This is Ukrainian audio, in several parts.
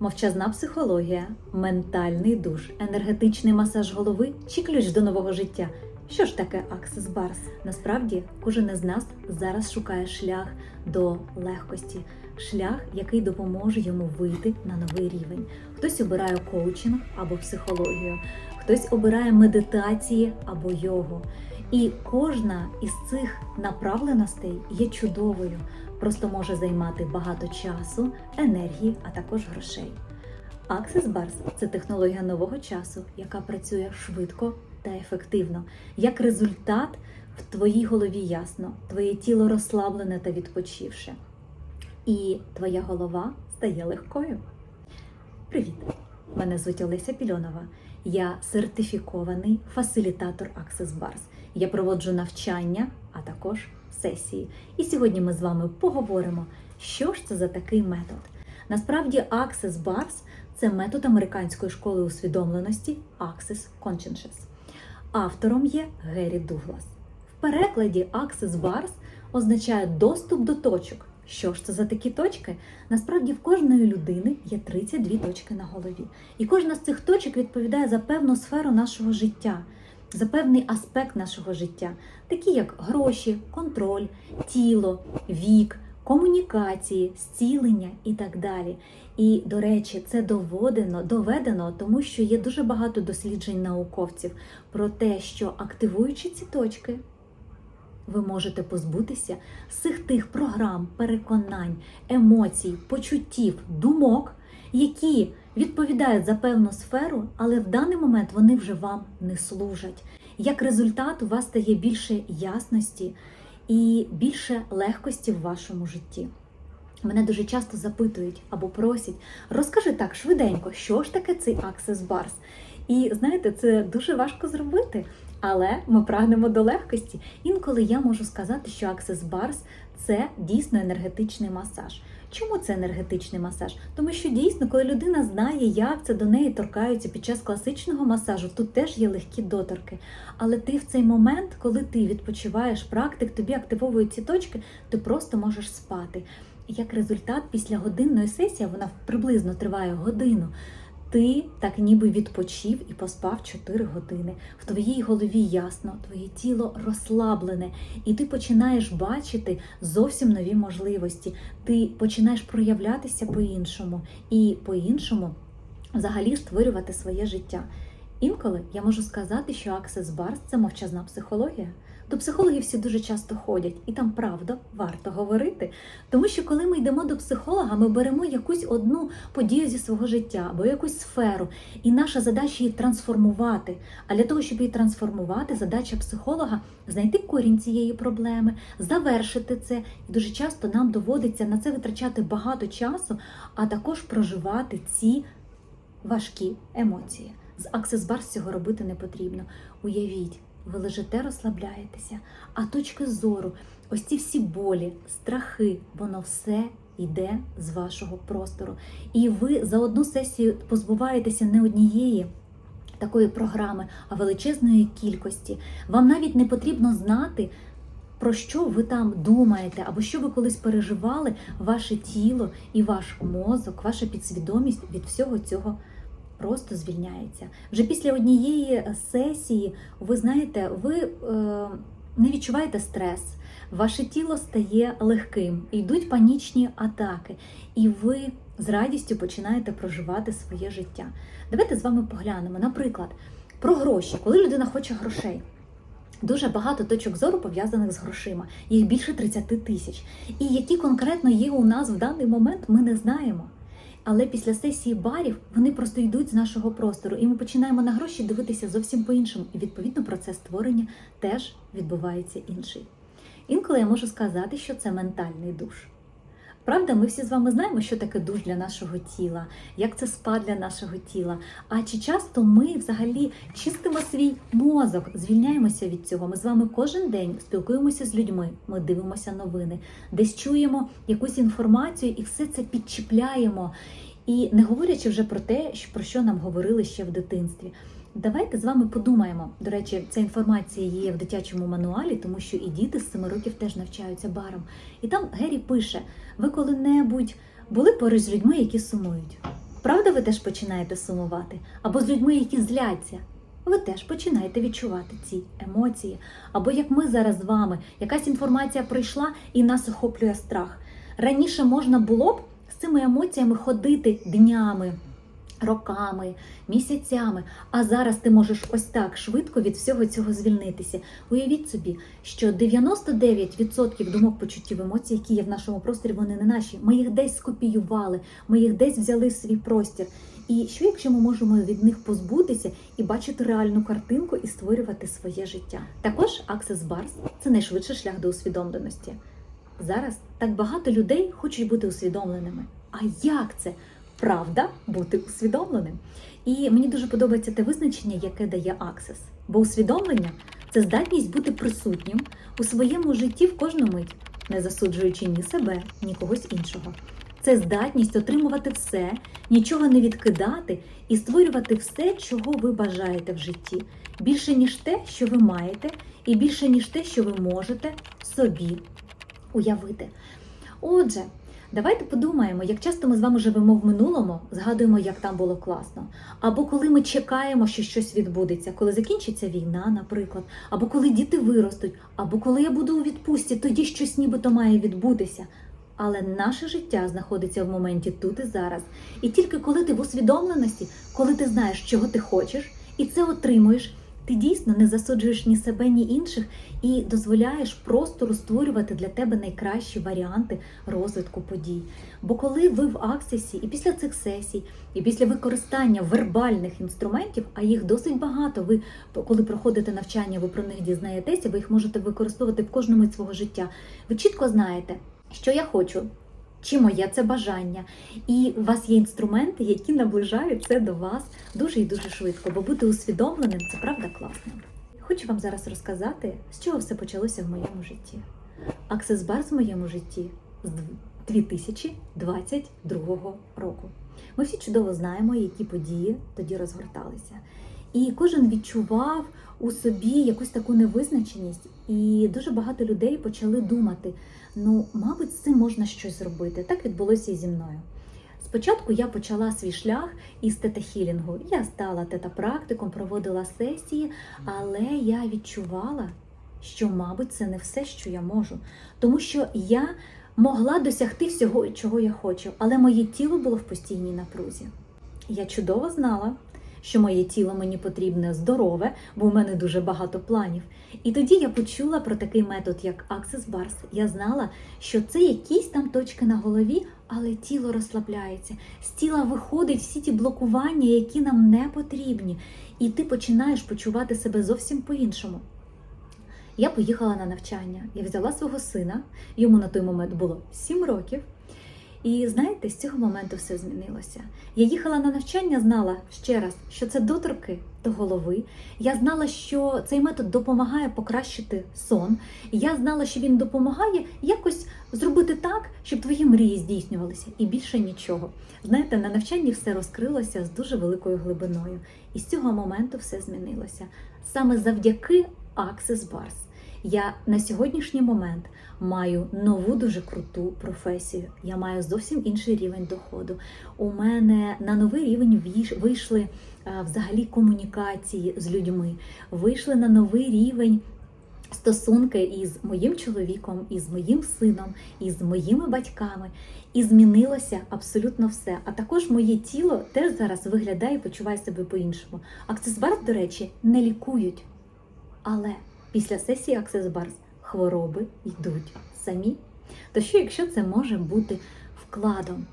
Мовчазна психологія, ментальний душ, енергетичний масаж голови чи ключ до нового життя. Що ж таке Access Bars? Насправді кожен із нас зараз шукає шлях до легкості, шлях, який допоможе йому вийти на новий рівень. Хтось обирає коучинг або психологію, хтось обирає медитації або йогу. І кожна із цих направленостей є чудовою, просто може займати багато часу, енергії, а також грошей. Access Bars – це технологія нового часу, яка працює швидко та ефективно. Як результат, в твоїй голові ясно, твоє тіло розслаблене та відпочивше, і твоя голова стає легкою. Привіт! Мене звуть Олеся Пільонова. Я сертифікований фасилітатор Access Bars. Я проводжу навчання, а також сесії. І сьогодні ми з вами поговоримо, що ж це за такий метод. Насправді, Access Bars – це метод американської школи усвідомленості Access Consciousness. Автором є Геррі Дуглас. В перекладі Access Bars означає доступ до точок. Що ж це за такі точки? Насправді в кожної людини є 32 точки на голові. І кожна з цих точок відповідає за певну сферу нашого життя, за певний аспект нашого життя, такі як гроші, контроль, тіло, вік, комунікації, зцілення і так далі. І, до речі, це доведено, доведено, тому що є дуже багато досліджень науковців про те, що активуючи ці точки, ви можете позбутися всіх тих програм, переконань, емоцій, почуттів, думок, які відповідають за певну сферу, але в даний момент вони вже вам не служать. Як результат, у вас стає більше ясності і більше легкості в вашому житті. Мене дуже часто запитують або просять, розкажи так швиденько, що ж таке цей Access Bars. І знаєте, це дуже важко зробити, але ми прагнемо до легкості. Інколи я можу сказати, що Access Bars – це дійсно енергетичний масаж. Чому це енергетичний масаж? Тому що дійсно, коли людина знає, як це до неї торкаються під час класичного масажу, тут теж є легкі доторки. Але ти в цей момент, коли ти відпочиваєш практик, тобі активовують ці точки, ти просто можеш спати. Як результат, після годинної сесії, вона приблизно триває годину. Ти так ніби відпочив і поспав 4 години. В твоїй голові ясно, твоє тіло розслаблене, і ти починаєш бачити зовсім нові можливості. Ти починаєш проявлятися по-іншому і по-іншому взагалі створювати своє життя. Інколи я можу сказати, що Bars – це мовчазна психологія. До психологів всі дуже часто ходять, і там правда варто говорити. Тому що коли ми йдемо до психолога, ми беремо якусь одну подію зі свого життя або якусь сферу, і наша задача її трансформувати. А для того, щоб її трансформувати, задача психолога знайти корінь цієї проблеми, завершити це. І дуже часто нам доводиться на це витрачати багато часу, а також проживати ці важкі емоції. З Access Bars цього робити не потрібно. Уявіть, ви лежите, розслабляєтеся, а точки зору, ось ці всі болі, страхи, воно все йде з вашого простору. І ви за одну сесію позбуваєтеся не однієї. Такої програми, а величезної кількості. Вам навіть не потрібно знати, про що ви там думаєте, або що ви колись переживали, ваше тіло і ваш мозок, ваша підсвідомість від всього цього просто звільняється. Вже після однієї сесії, ви знаєте, ви е, не відчуваєте стрес, ваше тіло стає легким, йдуть панічні атаки, і ви з радістю починаєте проживати своє життя. Давайте з вами поглянемо, наприклад, про гроші, коли людина хоче грошей. Дуже багато точок зору пов'язаних з грошима, їх більше 30 тисяч. І які конкретно є у нас в даний момент, ми не знаємо. Але після сесії барів вони просто йдуть з нашого простору, і ми починаємо на гроші дивитися зовсім по-іншому. І відповідно процес створення теж відбувається інший. Інколи я можу сказати, що це ментальний душ. Правда, ми всі з вами знаємо, що таке душ для нашого тіла, як це спа для нашого тіла. А чи часто ми взагалі чистимо свій мозок, звільняємося від цього? Ми з вами кожен день спілкуємося з людьми, ми дивимося новини, десь чуємо якусь інформацію і все це підчіпляємо. І не говорячи вже про те, про що нам говорили ще в дитинстві. Давайте з вами подумаємо. До речі, ця інформація є в дитячому мануалі, тому що і діти з 7 років теж навчаються барам. І там Гері пише: ви коли-небудь були поруч з людьми, які сумують? Правда, ви теж починаєте сумувати? Або з людьми, які зляться. Ви теж починаєте відчувати ці емоції. Або як ми зараз з вами, якась інформація прийшла і нас охоплює страх. Раніше можна було б з цими емоціями ходити днями, роками, місяцями. А зараз ти можеш ось так швидко від всього цього звільнитися. Уявіть собі, що 99% думок, почуттів, емоцій, які є в нашому просторі, вони не наші. Ми їх десь скопіювали, ми їх десь взяли в свій простір. І що якщо ми можемо від них позбутися і бачити реальну картинку і створювати своє життя? Також Access Bars – це найшвидший шлях до усвідомленості. Зараз так багато людей хочуть бути усвідомленими. А як це? Правда бути усвідомленим? І мені дуже подобається те визначення, яке дає Access. Бо усвідомлення це здатність бути присутнім у своєму житті в кожну мить, не засуджуючи ні себе, ні когось іншого. Це здатність отримувати все, нічого не відкидати і створювати все, чого ви бажаєте в житті. Більше, ніж те, що ви маєте, і більше, ніж те, що ви можете собі уявити. Отже, давайте подумаємо, як часто ми з вами живемо в минулому, згадуємо, як там було класно. Або коли ми чекаємо, що щось відбудеться, коли закінчиться війна, наприклад, або коли діти виростуть, або коли я буду у відпустці, тоді щось нібито має відбутися. Але наше життя знаходиться в моменті тут і зараз. І тільки коли ти в усвідомленості, коли ти знаєш, чого ти хочеш, і це отримуєш, ти дійсно не засуджуєш ні себе, ні інших і дозволяєш простору створювати для тебе найкращі варіанти розвитку подій. Бо коли ви в аксесі, і після цих сесій, і після використання вербальних інструментів, а їх досить багато, ви коли проходите навчання, ви про них дізнаєтеся, ви їх можете використовувати в кожному мить свого життя. Ви чітко знаєте, що я хочу. Чи моє це бажання, і у вас є інструменти, які наближають це до вас дуже і дуже швидко, бо бути усвідомленим це правда класно. Хочу вам зараз розказати, з чого все почалося в моєму житті. Аксес-бар в моєму житті з 2022 року. Ми всі чудово знаємо, які події тоді розгорталися. І кожен відчував у собі якусь таку невизначеність, і дуже багато людей почали думати: ну, мабуть, з цим можна щось зробити. Так відбулося і зі мною. Спочатку я почала свій шлях із тета-хілінгу. Я стала тета-практиком, проводила сесії, але я відчувала, що, мабуть, це не все, що я можу. Тому що я могла досягти всього, чого я хочу, але моє тіло було в постійній напрузі. Я чудово знала, що моє тіло мені потрібне здорове, бо в мене дуже багато планів. І тоді я почула про такий метод, як Access Bars. Я знала, що це якісь там точки на голові, але тіло розслабляється. З тіла виходять всі ті блокування, які нам не потрібні. І ти починаєш почувати себе зовсім по-іншому. Я поїхала на навчання. Я взяла свого сина, йому на той момент було 7 років. І знаєте, з цього моменту все змінилося. Я їхала на навчання, знала ще раз, що це доторки до голови. Я знала, що цей метод допомагає покращити сон. Я знала, що він допомагає якось зробити так, щоб твої мрії здійснювалися, і більше нічого. Знаєте, на навчанні все розкрилося з дуже великою глибиною. І з цього моменту все змінилося. Саме завдяки Access Bars. Я на сьогоднішній момент маю нову дуже круту професію. Я маю зовсім інший рівень доходу. У мене на новий рівень вийшли взагалі комунікації з людьми, вийшли на новий рівень. Стосунки із моїм чоловіком, із моїм сином, із моїми батьками, і змінилося абсолютно все. А також моє тіло теж зараз виглядає і почуває себе по-іншому. Аксесбар, до речі, не лікують. Але після сесії Access Bars хвороби йдуть самі. То що, якщо це може бути вкладом?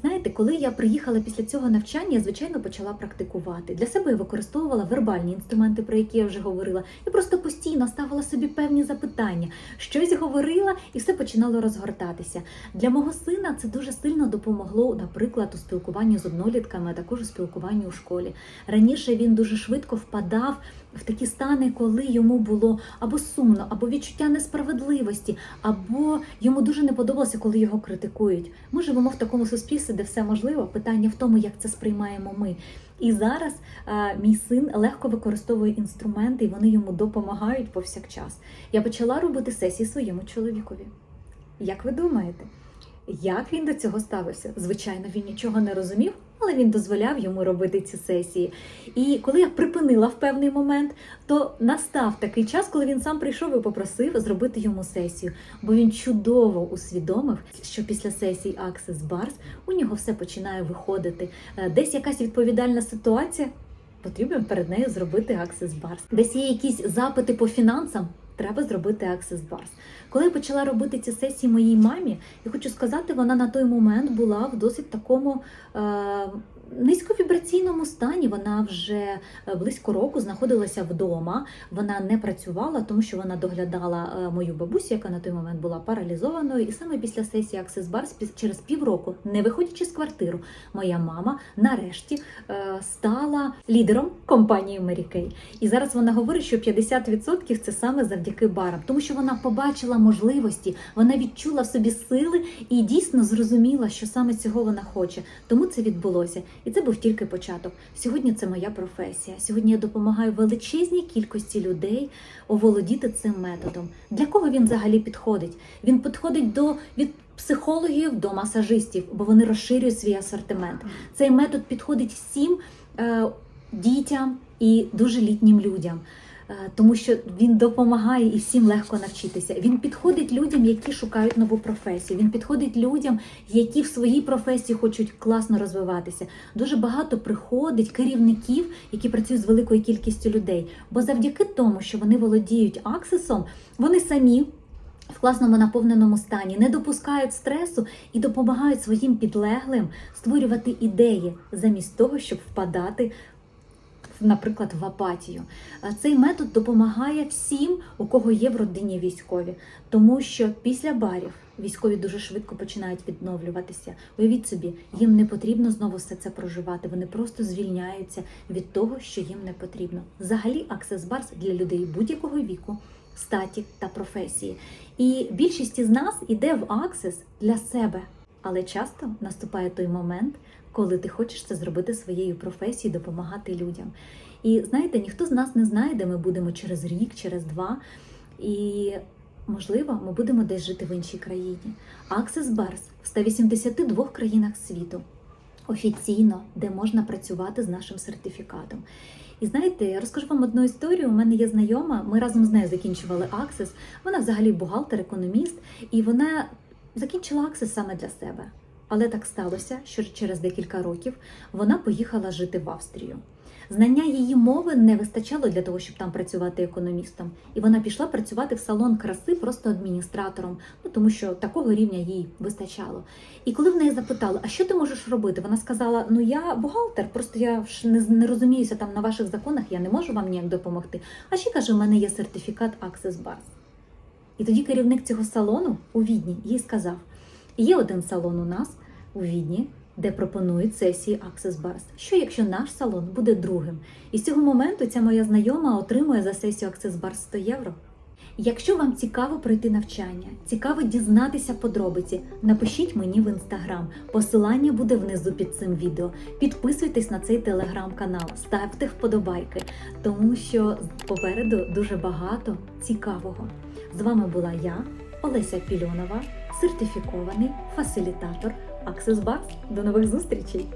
Знаєте, коли я приїхала після цього навчання, я звичайно почала практикувати. Для себе я використовувала вербальні інструменти, про які я вже говорила. Я просто постійно ставила собі певні запитання, щось говорила, і все починало розгортатися. Для мого сина це дуже сильно допомогло, наприклад, у спілкуванні з однолітками, а також у спілкуванні у школі. Раніше він дуже швидко впадав в такі стани, коли йому було або сумно, або відчуття несправедливості, або йому дуже не подобалося, коли його критикують. Ми живемо в такому суспільстві, де все можливо. Питання в тому, як це сприймаємо ми. І зараз а, мій син легко використовує інструменти, і вони йому допомагають повсякчас. Я почала робити сесії своєму чоловікові. Як ви думаєте? Як він до цього ставився? Звичайно, він нічого не розумів, але він дозволяв йому робити ці сесії. І коли я припинила в певний момент, то настав такий час, коли він сам прийшов і попросив зробити йому сесію, бо він чудово усвідомив, що після сесій Access Bars у нього все починає виходити. Е, Десь якась відповідальна ситуація. Потрібно перед нею зробити Access Bars. Десь є якісь запити по фінансам. Треба зробити Access Bars. Коли я почала робити ці сесії моїй мамі, я хочу сказати, вона на той момент була в досить такому е, низьковібраційному стані. Вона вже е, близько року знаходилася вдома. Вона не працювала, тому що вона доглядала е, мою бабусю, яка на той момент була паралізованою. І саме після сесії Bars, через півроку, не виходячи з квартиру, моя мама нарешті е, стала лідером компанії Mary Kay. І зараз вона говорить, що 50% це саме завдяки барам, тому що вона побачила можливості, вона відчула в собі сили і дійсно зрозуміла, що саме цього вона хоче. Тому це відбулося. І це був тільки початок. Сьогодні це моя професія. Сьогодні я допомагаю величезній кількості людей оволодіти цим методом. Для кого він взагалі підходить? Він підходить до від психологів до масажистів, бо вони розширюють свій асортимент. Цей метод підходить всім е, дітям і дуже літнім людям. Е, Тому що він допомагає і всім легко навчитися. Він підходить людям, які шукають нову професію. Він підходить людям, які в своїй професії хочуть класно розвиватися. Дуже багато приходить керівників, які працюють з великою кількістю людей. Бо завдяки тому, що вони володіють аксесом, вони самі. В класному наповненому стані не допускають стресу і допомагають своїм підлеглим створювати ідеї замість того, щоб впадати наприклад, в апатію. Цей метод допомагає всім, у кого є в родині військові, тому що після барів військові дуже швидко починають відновлюватися. Уявіть собі, їм не потрібно знову все це проживати. Вони просто звільняються від того, що їм не потрібно. Взагалі, Access Bars для людей будь-якого віку. Статі та професії. І більшість із нас іде в Access для себе. Але часто наступає той момент, коли ти хочеш це зробити своєю професією, допомагати людям. І знаєте, ніхто з нас не знає, де ми будемо через рік, через два. І можливо, ми будемо десь жити в іншій країні. Access Bars в 182 країнах світу офіційно, де можна працювати з нашим сертифікатом. І знаєте, я розкажу вам одну історію. У мене є знайома, ми разом з нею закінчували Access. Вона взагалі бухгалтер, економіст, і вона закінчила Access саме для себе. Але так сталося, що через декілька років вона поїхала жити в Австрію. Знання її мови не вистачало для того, щоб там працювати економістом, і вона пішла працювати в салон краси просто адміністратором, ну тому що такого рівня їй вистачало. І коли в неї запитали, а що ти можеш робити? Вона сказала: Ну я бухгалтер, просто я ж не, не розуміюся там на ваших законах, я не можу вам ніяк допомогти. А ще каже, у мене є сертифікат Access Bars. І тоді керівник цього салону у Відні їй сказав: є один салон у нас у Відні, де пропонують сесії Access Bars. Що якщо наш салон буде другим? І з цього моменту ця моя знайома отримує за сесію Access Bars 100 євро. Якщо вам цікаво пройти навчання, цікаво дізнатися подробиці, напишіть мені в інстаграм. Посилання буде внизу під цим відео. Підписуйтесь на цей телеграм-канал, ставте вподобайки, тому що попереду дуже багато цікавого. З вами була я, Олеся Пільонова, сертифікований фасилітатор Bars. До нових зустрічей!